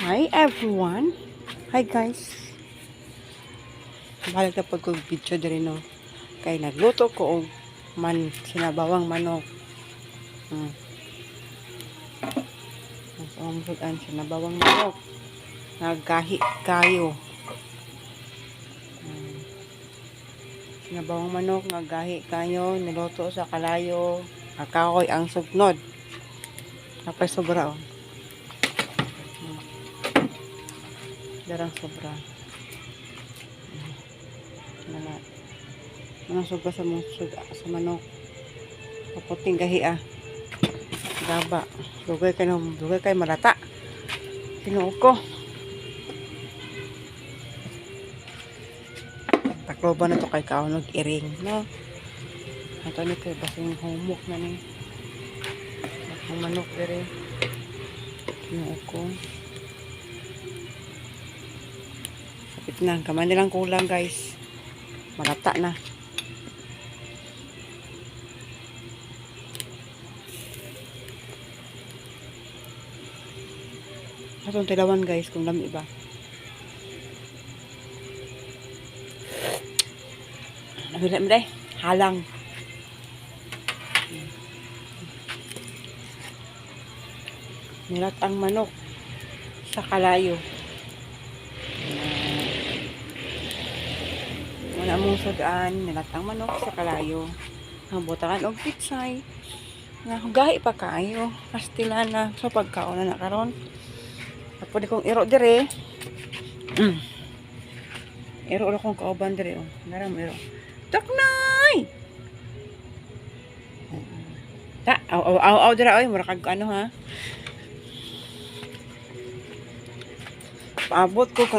Hi everyone. Hi guys. Balik na pag video diri no. Kay nagluto ko og man sinabawang manok. Hmm. Ang ang sinabawang manok. Naggahi kayo. Hmm. Sinabawang manok, naggahi kayo, niluto sa kalayo. Akakoy ang sugnod. Tapos sobra oh. Darang sobra. Nana. Nana sobra sa musog sa manok. Kaputing gahi ah. Gaba. Dugay kay no, dugay kay malata. Tinuo ko. Takloban na to kay kaunog iring, no? Ito ni kay basing humok na ni. Ang manok dere. Tinuo ko. Kapit na. Kamay nilang kulang guys. Malata na. Atong tilawan guys kung lami ba. Nabila mo day. Halang. Nilat ang manok sa kalayo. Wala mong sugaan, nilatang manok sa kalayo. Ang butakan og pitsay. Nga gahi pa kayo. Pastila na sa pagkaon na nakaron. Pwede kong iro dire. Mm. Iro ulo kong kauban dire. Oh. Naram iro. Taknay! Ta, aw aw aw aw dire oy, mura kag ano ha. Paabot ko kung